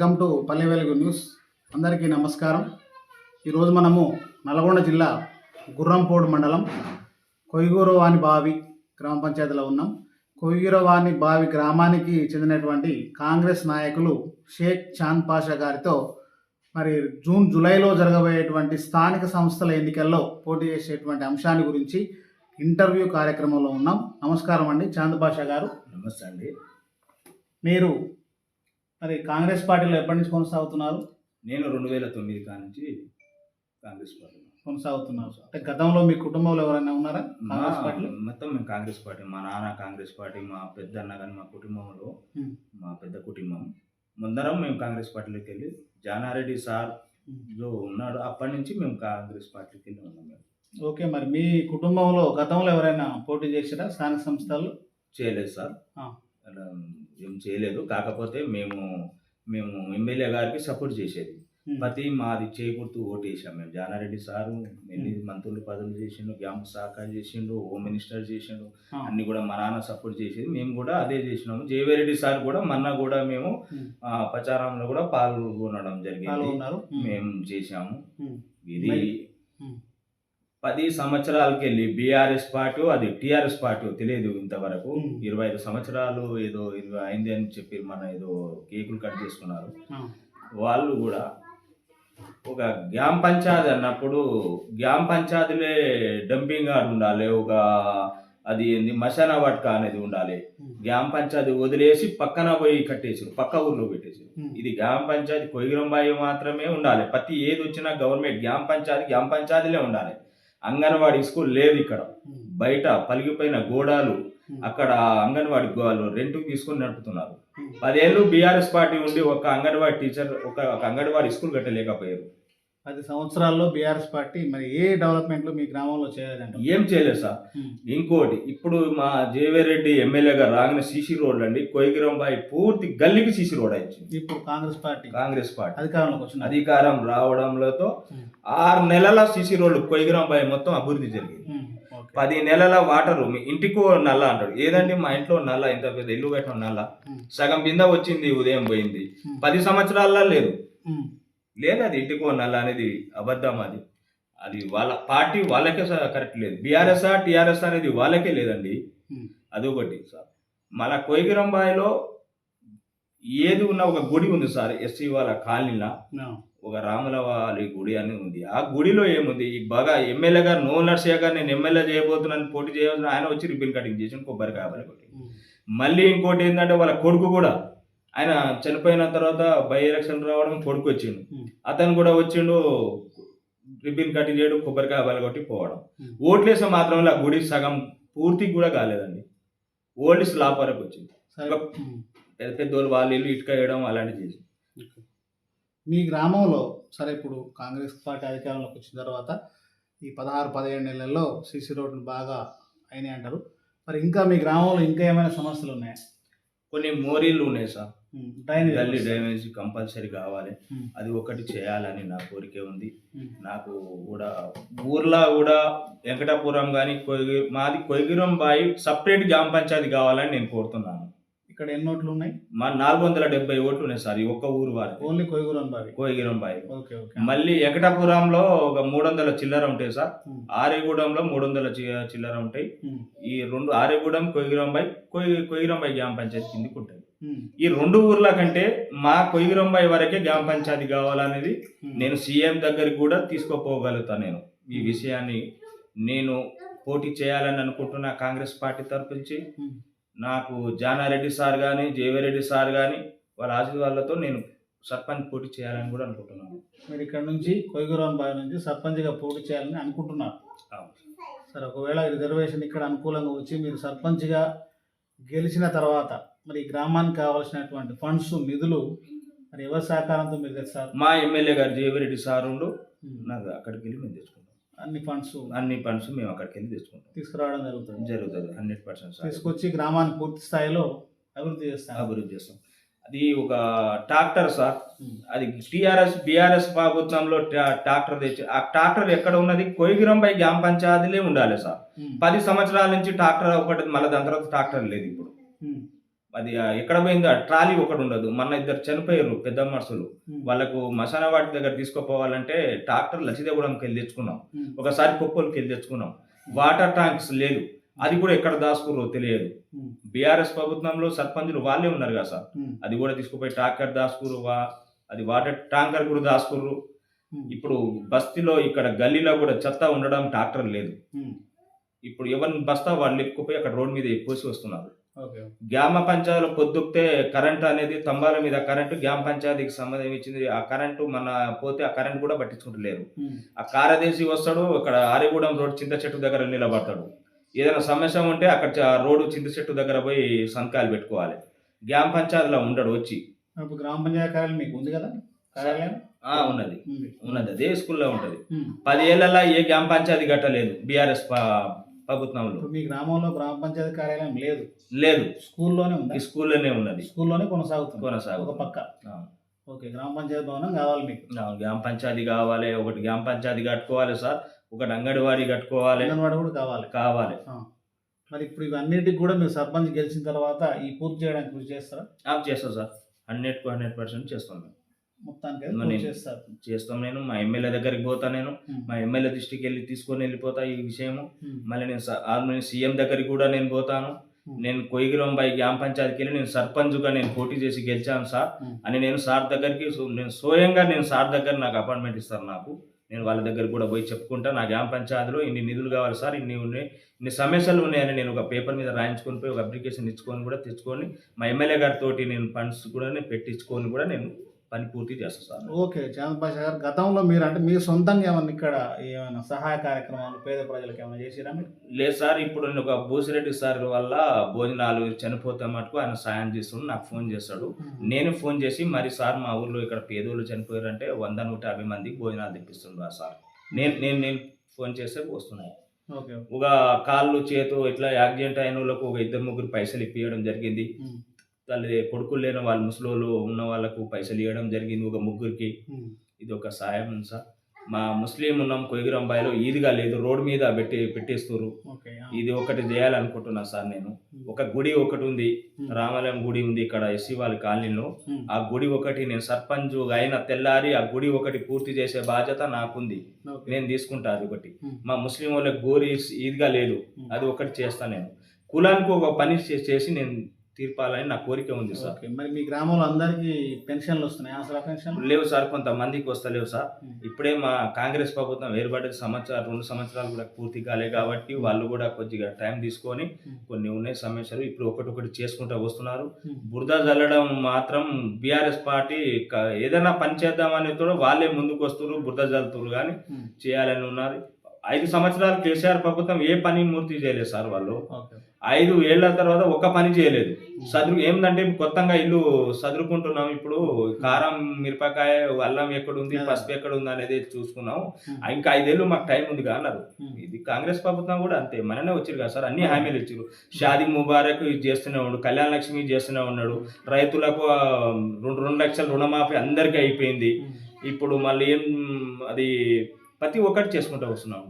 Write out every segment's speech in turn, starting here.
Welcome to Palle Velugu news. అందరికీ నమస్కారం. ఈరోజు మనము నల్గొండ జిల్లా గుర్రంపోడు మండలం కొయ్యూరవాణి బావి గ్రామ పంచాయతీలో ఉన్నాం. కొయ్యూరవాణి బావి గ్రామానికి చెందినటువంటి కాంగ్రెస్ నాయకులు షేక్ చాంద్ పాషా గారితో మరి జూన్ జూలైలో జరగబోయేటువంటి స్థానిక సంస్థల ఎన్నికల్లో పోటీ చేసేటువంటి అంశాన్ని గురించి ఇంటర్వ్యూ కార్యక్రమంలో ఉన్నాం. నమస్కారం అండి చాంద్ పాషా గారు. నమస్తే అండి. మీరు మరి కాంగ్రెస్ పార్టీలో ఎప్పటి నుంచి కొనసాగుతున్నారు? నేను రెండు వేల తొమ్మిది కానుంచి కాంగ్రెస్ పార్టీ కొనసాగుతున్నారు అంటే గతంలో మీ కుటుంబంలో ఎవరైనా ఉన్నారా కాంగ్రెస్ పార్టీలో? మొత్తం మేము కాంగ్రెస్ పార్టీ మా నాన్న కాంగ్రెస్ పార్టీ మా పెద్ద అన్న కానీ మా కుటుంబంలో. మా పెద్ద కుటుంబం. ముందరం మేము కాంగ్రెస్ పార్టీలోకి వెళ్ళి జానారెడ్డి సార్. జో ఉన్నాడు. అప్పటి నుంచి మేము కాంగ్రెస్ పార్టీకి వెళ్ళి ఉన్నాం మేము. ఓకే మరి మీ కుటుంబంలో గతంలో ఎవరైనా పోటీ చేసిరా స్థానిక సంస్థల్లో? చేయలేదు సార్. ఏం చేయలేదు. కాకపోతే మేము మేము ఎమ్మెల్యే గారికి సపోర్ట్ చేసేది. ప్రతి మాది చేకూర్తూ ఓటు వేసాం మేము. జానారెడ్డి సారు ఎన్ని మంత్రులు పదవులు చేసిండు గ్యాంప్ సహకారం చేసిండు హోమ్ మినిస్టర్ చేసిండు అన్ని కూడా మా నాన్న సపోర్ట్ చేసేది. మేము కూడా అదే చేసినాము. జయవేరెడ్డి సార్ కూడా మొన్న కూడా మేము ప్రచారంలో కూడా పాల్గొనడం జరిగింది. మేము చేశాము. ఉమ్, ఇది పది సంవత్సరాలకి వెళ్ళి బీఆర్ఎస్ పార్టీ అది టీఆర్ఎస్ పార్టీ తెలియదు ఇంతవరకు. ఇరవై ఐదు సంవత్సరాలు ఏదో ఇరవై అయింది అని చెప్పి మన ఏదో కేకులు కట్ చేసుకున్నారు. వాళ్ళు కూడా ఒక గ్రామ పంచాయతీ అన్నప్పుడు గ్రామ పంచాయతీలే డంపింగ్ యార్డ్ ఉండాలి ఒక అది ఏంది మసానా వాటక అనేది ఉండాలి. గ్రామ పంచాయతీ వదిలేసి పక్కన పోయి కట్టేసారు పక్క ఊర్లో పెట్టేసారు ఉమ్, ఇది గ్రామ పంచాయతీ కొయ్యరంబాయి మాత్రమే ఉండాలి. ప్రతి ఏది వచ్చినా గవర్నమెంట్ గ్రామ పంచాయతీ గ్రామ పంచాయతీలే ఉండాలి. అంగన్వాడీ స్కూల్ లేదు ఇక్కడ. ఉమ్, బయట పలిగిపోయిన గోడాలు ఉమ్, అక్కడ అంగన్వాడీ వాళ్ళు రెంట్కి తీసుకొని నడుపుతున్నారు. ఉమ్. పదేళ్ళు బీఆర్ఎస్ పార్టీ ఉండి ఒక అంగన్వాడీ టీచర్ ఒక ఒక అంగన్వాడీ స్కూల్ కట్టలేకపోయారు. పది సంవత్సరాల్లో బీఆర్ఎస్ పార్టీ మరి ఏ డెవలప్మెంట్లు మీ గ్రామంలో చేయలేదంట? ఏం చేయలేదు సార్. ఉమ్, ఇంకోటి ఇప్పుడు మా జేవేరెడ్డి ఎమ్మెల్యే గారు రాగిన సీసీ రోడ్లు అండి కోయిగిరంబాయి పూర్తి గల్లీకి సీసీ రోడ్ ఇచ్చింది ఇప్పుడు కాంగ్రెస్ పార్టీ. కాంగ్రెస్ పార్టీ. అధికారంలోకి వచ్చిన అధికారం రావడంతో ఉమ్, ఆరు నెలల సీసీ రోడ్లు కొయ్యగిరంబాయి మొత్తం అభివృద్ధి జరిగింది. ఓకే. పది నెలల వాటర్ మీ ఇంటికో నల్ల అంటాడు. ఏదండి మా ఇంట్లో నల్ల ఇంత పెద్ద ఇల్లు కట్టిన నల్ల? సగం కింద వచ్చింది ఉదయం పోయింది. పది సంవత్సరాల్లో లేదు. లేదు అది ఇంటికో నల్ల అనేది అబద్ధం అది. అది వాళ్ళ పార్టీ వాళ్ళకే కరెక్ట్ లేదు. బీఆర్ఎస్ టీఆర్ఎస్ అనేది వాళ్ళకే లేదండి. అదొకటి. సార్ మన కోయిగిరంబాయిలో ఏది ఉన్న ఒక గుడి ఉంది సార్ ఎస్సీ వాళ్ళ కాలనీలో. ఒక రాముల వారి గుడి అని ఉంది. ఆ గుడిలో ఏముంది? ఈ బాగా ఎమ్మెల్యే గారు నో నర్సయ్య గారు నేను ఎమ్మెల్యే చేయబోతున్నాను పోటీ చేయవలసిన ఆయన వచ్చి రిబ్బన్ కటింగ్ చేసి కొబ్బరికాయ కొట్టి. ఉమ్, మళ్ళీ ఇంకోటి ఏంటంటే వాళ్ళ కొడుకు కూడా ఆయన చనిపోయిన తర్వాత బై ఎలక్షన్ రావడం కొడుకు వచ్చిండు. Hmm. అతను కూడా వచ్చిండు రిబ్బన్ కటింగ్ చేయడం కొబ్బరికాయ కొట్టి పోవడం. ఓట్లేసే మాత్రం ఆ గుడి సగం పూర్తి కూడా కాలేదండి. ఓల్డ్ స్లాబ్ వరకు వచ్చింది. పెద్ద పెద్దోళ్ళు వాళ్ళు ఇల్లు ఇటుక వేయడం అలాంటివి చేసి మీ గ్రామంలో సరే ఇప్పుడు కాంగ్రెస్ పార్టీ అధికారంలోకి వచ్చిన తర్వాత ఈ పదహారు పదిహేడు నెలల్లో సీసీ రోడ్లు బాగా అయినాయి అంటారు. మరి ఇంకా మీ గ్రామంలో ఇంకా ఏమైనా సమస్యలు ఉన్నాయా? కొన్ని మోరీలు ఉన్నాయి సార్. గల్లీ. డ్రైనేజ్ కంపల్సరీ కావాలి. అది ఒకటి చేయాలని నా కోరిక ఉంది. నాకు కూడా ఊర్లో కూడా వెంకటాపురం కానీ కొయ్యి మాది కొయ్గిరం బాయి సపరేట్ గ్రామ పంచాయతీ కావాలని నేను కోరుతున్నాను. ఇక్కడ ఎన్ని ఓట్లు ఉన్నాయి? మా నాలుగు వందల డెబ్బై ఓట్లు ఉన్నాయి సార్ ఈ ఒక్క ఊరు వారి ఓన్లీ కొయ్యూరం బావి కోయగిరం బాయి ఓకే ఓకే. మళ్ళీ వెంకటాపురంలో ఒక మూడు వందల చిల్లర ఉంటాయి సార్. ఆరేగూడెంలో మూడు వందల చి- చిల్లర ఉంటాయి. ఈ రెండు ఆరేగూడెం కొయ్గిరం బాయి కొయ్యి కొయ్గిరం బాయి గ్రామ పంచాయతీ కిందకి ఉంటాయి. ఉమ్, ఈ రెండు ఊర్ల కంటే మా కొయ్గిరం బాయి వరకే గ్రామ పంచాయతీ కావాలనేది ఉమ్, నేను సీఎం దగ్గరికి కూడా తీసుకోపోగలుగుతాను నేను. ఈ విషయాన్ని నేను పోటీ చేయాలని అనుకుంటున్న కాంగ్రెస్ పార్టీ తరపు నుంచి. ఉమ్. నాకు జానారెడ్డి సార్ కానీ జేవిరెడ్డి సార్ కానీ వాళ్ళ ఆశీర్వాదాలతో నేను సర్పంచ్ పోటీ చేయాలని కూడా అనుకుంటున్నాను. మీరు ఇక్కడ నుంచి కొయ్యూరం బావి నుంచి సర్పంచ్గా పోటీ చేయాలని అనుకుంటున్నారు. సరే ఒకవేళ రిజర్వేషన్ ఇక్కడ అనుకూలంగా వచ్చి మీరు సర్పంచ్గా గెలిచిన తర్వాత మరి ఈ గ్రామానికి కావాల్సినటువంటి ఫండ్స్ నిధులు మరి ఎవరి సహకారంతో మీరు తెస్తారు? మా ఎమ్మెల్యే గారు జేవిరెడ్డి సార్ ఉండు నాకు అక్కడికి వెళ్ళి మేము తెచ్చుకుంటాం. అన్ని ఫండ్స్ అన్ని పనులు మేము అక్కడికి వెళ్ళి తెచ్చుకుంటాం తీసుకురావడం జరుగుతుంది. జరుగుతుంది. Hundred percent sir. తీసుకొచ్చి గ్రామాన్ని పూర్తి స్థాయిలో అభివృద్ధి చేస్తారు అభివృద్ధి చేస్తాం. అది ఒక ట్రాక్టర్ సార్. అది టీఆర్ఎస్ బీఆర్ఎస్ ప్రభుత్వంలో ట్రా- ట్రాక్టర్ తెచ్చి ఆ ట్రాక్టర్ ఎక్కడ ఉన్నది? కొయ్గిరంపై గ్రామ పంచాయతీలే ఉండాలి సార్. పది సంవత్సరాల నుంచి ట్రాక్టర్ ఒకటి మళ్ళీ దాని తర్వాత ట్రాక్టర్ లేదు ఇప్పుడు. అది ఎక్కడ పోయిందో ట్రాలీ ఒకటి ఉండదు మన ఇద్దరు చనిపోయారు పెద్ద మనుషులు. వాళ్ళకు మసాలా వాటి దగ్గర తీసుకుపోవాలంటే ట్రాక్టర్ లసిదేగూడెంకి వెళ్ళి తెచ్చుకున్నాం. ఒకసారి కుప్పలకి వెళ్ళి తెచ్చుకున్నాం వాటర్ ట్యాంక్స్ లేదు అది కూడా ఎక్కడ దాచుకుర్రో తెలియదు. బీఆర్ఎస్ ప్రభుత్వంలో సర్పంచులు వాళ్ళే ఉన్నారు కదా సార్. అది కూడా తీసుకుపోయి ట్రాక్టర్ దాచుకుర్రు వా అది వాటర్ ట్యాంకర్ కూడా దాచుకుర్రు ఉమ్. ఇప్పుడు బస్తీలో ఇక్కడ గల్లీలో కూడా చెత్త ఉండడం ట్రాక్టర్ లేదు. ఇప్పుడు ఎవరిని బస్తా వాళ్ళు ఎక్కుపోయి అక్కడ రోడ్ మీద ఎక్కువేసి వస్తున్నారు గ్రామ పంచాయతీలో పొద్దుక్తే కరెంట్ అనేది స్తంభాల మీద కరెంటు గ్రామ పంచాయతీకి సంబంధం ఇచ్చింది. ఆ కరెంటు మన పోతే ఆ కరెంట్ కూడా పట్టించుకుంటలేరు. ఆ కారదేశి వస్తాడు ఇక్కడ ఆరిగూడెం రోడ్ చింత చెట్టు దగ్గర నిలబడతాడు. ఏదైనా సమస్య ఉంటే అక్కడ రోడ్డు చింత చెట్టు దగ్గర పోయి సంతకాలు పెట్టుకోవాలి. గ్రామ పంచాయతీలో ఉండడు వచ్చి. గ్రామ పంచాయతీ కార్యాలయం మీకు ఉంది కదా? కార్యాలయం? ఆ ఉన్నది. ఉన్నది. అదే స్కూల్లో ఉంటది. ఉమ్. పదేళ్ళలో ఏ గ్రామ పంచాయతీ కట్టలేదు. బీఆర్ఎస్ ప్రభుత్వంలో. మీ గ్రామంలో గ్రామ పంచాయతీ కార్యాలయం లేదు. లేదు. స్కూల్లోనే ఉంది? స్కూల్లోనే ఉన్నది. స్కూల్లోనే కొనసాగుతుంది. కొనసాగుతుంది. ఒక పక్క. ఓకే గ్రామ పంచాయతీ భవనం కావాలి మీకు. గ్రామ పంచాయతీ కావాలి ఒకటి గ్రామ పంచాయతీ కట్టుకోవాలి సార్ ఒకటి అంగన్వాడీ కట్టుకోవాలి. అంగన్వాడీ కూడా కావాలి. కావాలి. మరి ఇప్పుడు ఇవన్నిటికి కూడా మీరు సర్పంచ్ గెలిచిన తర్వాత ఈ పూర్తి చేయడానికి కృషి చేస్తారా? చేస్తాం సార్. హండ్రెడ్ హండ్రెడ్ పర్సెంట్ చేస్తాం మేము. మొత్తానికి చేస్తాం నేను మా ఎమ్మెల్యే దగ్గరికి పోతా నేను ఉమ్. మా ఎమ్మెల్యే దృష్టికి వెళ్ళి తీసుకొని వెళ్ళిపోతా ఈ విషయము ఉమ్. మళ్ళీ నేను స- ఆ నేను సీఎం దగ్గరికి కూడా నేను పోతాను ఉమ్. నేను కొయ్గిరం బై గ్రామ పంచాయతీకి వెళ్ళి నేను సర్పంచ్గా నేను పోటీ చేసి గెలిచాను సార్. అని నేను సార్ దగ్గరికి నేను స్వయంగా నేను సార్ దగ్గర నాకు అపాయింట్మెంట్ ఇస్తారు నాకు నేను వాళ్ళ దగ్గర కూడా పోయి చెప్పుకుంటా నా గ్రామ పంచాయతీలో ఇన్ని నిధులు కావాలి సార్ ఇన్ని ఉన్నాయి ఇన్ని సమస్యలు ఉన్నాయని నేను ఒక పేపర్ మీద రాయించుకొని పోయి ఒక అప్లికేషన్ ఇచ్చుకొని కూడా తెచ్చుకొని మా ఎమ్మెల్యే గారితో నేను ఫండ్స్ కూడా నేను పెట్టించుకొని కూడా నేను పని పూర్తి చేస్తాను సార్. ఓకే భాష గారు గతంలో మీరు అంటే మీరు సొంతంగా ఏమన్నా ఇక్కడ ఏమైనా సహాయ కార్యక్రమాలు పేద ప్రజలకు ఏమైనా చేసిరా మీరు? లేదు సార్ ఇప్పుడు నేను ఒక బోసిరెడ్డి సార్ వల్ల భోజనాలు చనిపోతే మటుకు ఆయన సాయం చేస్తుండు నాకు ఫోన్ చేస్తాడు. నేను ఫోన్ చేసి మరి సార్ మా ఊర్లో ఇక్కడ పేదోళ్ళు చనిపోయారంటే వంద నూట యాభై మందికి భోజనాలు తెప్పిస్తుండ్రు ఆ సార్. నేను నేను నేను ఫోన్ చేస్తే వస్తున్నాయి. ఓకే ఒక కాళ్ళు చేతు ఇట్లా యాక్సిడెంట్ అయిన వాళ్ళకు ఒక ఇద్దరు ముగ్గురు పైసలు ఇప్పించడం జరిగింది. తల్లి కొడుకులు లేని వాళ్ళు ముసలోళ్ళు ఉన్న వాళ్ళకు పైసలు ఇవ్వడం జరిగింది ఒక ముగ్గురికి. ఇది ఒక సాయం సార్ మా ముస్లిం ఉన్నాం కొయ్గిరంబాయిలో ఈదిగా లేదు రోడ్ మీద పెట్టి పెట్టేస్తారు. ఇది ఒకటి చేయాలనుకుంటున్నా సార్ నేను ఒక గుడి ఒకటి ఉంది. రామాలయం గుడి ఉంది ఇక్కడ ఎస్సీ వాళ్ళ కాలనీలో. ఆ గుడి ఒకటి నేను సర్పంచ్ అయిన తెల్లారి ఆ గుడి ఒకటి పూర్తి చేసే బాధ్యత నాకుంది. నేను తీసుకుంటా అది ఒకటి. మా ముస్లిం వాళ్ళకి గోరి ఈద్గా లేదు. అది ఒకటి చేస్తా నేను కులానికి ఒక పని చేసి నేను తీర్పాలని నా కోరిక ఉంది సార్. మరి మీ గ్రామంలో అందరికీ పెన్షన్లు వస్తున్నాయి? ఆసరా పెన్షన్లు? లేవు సార్. కొంతమందికి వస్తలేవు సార్. ఇప్పుడే మా కాంగ్రెస్ ప్రభుత్వం ఏర్పడే సంవత్సరాలు రెండు సంవత్సరాలు కూడా పూర్తి కాలే కాబట్టి వాళ్ళు కూడా కొద్దిగా టైం తీసుకొని. కొన్ని ఉన్నాయి సమస్యలు. ఇప్పుడు ఒకటి ఒకటి చేసుకుంటూ వస్తున్నారు. బురద జల్లడం మాత్రం బీఆర్ఎస్ పార్టీ ఏదైనా పని చేద్దామని కూడా వాళ్ళే ముందుకు వస్తున్నారు బురద జల్లుతున్నారు కానీ. చేయాలని ఉన్నారు. ఐదు సంవత్సరాలు కేసీఆర్ ప్రభుత్వం ఏ పని మూర్తి చేయలేదు సార్ వాళ్ళు. ఓకే. ఐదు ఏళ్ళ తర్వాత ఒక్క పని చేయలేదు. సదురు ఏంటంటే కొత్తగా ఇల్లు సదురుకుంటున్నాం. ఇప్పుడు కారం మిరపకాయ అల్లం ఎక్కడుంది పసుపు ఎక్కడ ఉంది అనేది చూసుకున్నాం. ఇంకా ఐదేళ్ళు మాకు టైం ఉంది కదా అన్నారు. ఇది కాంగ్రెస్ ప్రభుత్వం కూడా అంతే. మననే వచ్చారు కదా సార్. అన్ని హామీలు ఇచ్చారు షాదీ ముబారక్ ఇది చేస్తూనే ఉన్నాడు. కళ్యాణ లక్ష్మి చేస్తూనే ఉన్నాడు. రైతులకు రెండు రెండు లక్షల రుణమాఫీ అందరికీ అయిపోయింది. ఇప్పుడు మళ్ళీ ఏం అది ప్రతి ఒక్కటి చేసుకుంటూ చేస్తున్నారు.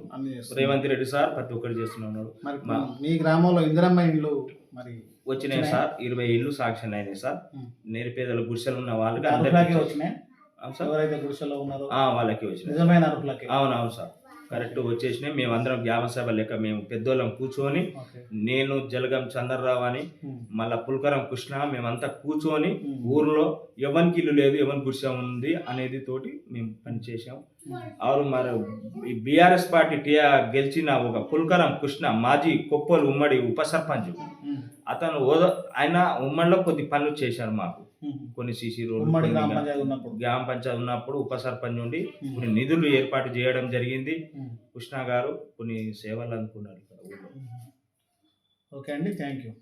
రేవంత్ రెడ్డి సార్ ప్రతి ఒక్కటి చేస్తున్నాడు మా- గ్రామంలో ఇందిరమ్మ ఇండ్లు మరి వచ్చినాయి? సార్. ఇరవై ఇల్లు సాక్షన్ అయినాయి సార్. నిరుపేదల గుడిసెలు ఉన్న వాళ్ళకి అందరికీ వచ్చినాయి? ఎవరైతే గుడిసెలో ఉన్నారో? వాళ్ళకి వచ్చినాయి నిజమైన అర్హులకి అవును అవును సార్. కరెక్ట్ వచ్చేసినాయి మేమందరం గ్రామ సభ లెక్క మేము పెద్దోళ్ళం కూర్చొని నేను జలగం చంద్రరావు అని. మళ్ళా పుల్కరం కృష్ణ మేమంతా కూర్చొని. ఊర్లో ఎవరికి ఇల్లు లేదు ఎవరి గుడిసె ఉంది అనేది తోటి మేము పనిచేసాం. అవును మరి ఈ బీఆర్ఎస్ పార్టీ టియా గెలిచిన ఒక పుల్కరం కృష్ణ మాజీ కొప్పలు ఉమ్మడి ఉప సర్పంచ్. అతను ఆయన ఉమ్మడిలో కొద్ది పనులు చేశారు మాకు. కొన్ని సీసీ రోడ్లు గ్రామ పంచాయతీ ఉన్నప్పుడు. ఉప సర్పంచ్ నుండి ఉమ్. కొన్ని నిధులు ఏర్పాటు చేయడం జరిగింది. కృష్ణ గారు కొన్ని సేవలు అనుకున్నారు ఇక్కడ ఊళ్ళో. ఓకే అండి. Thank you.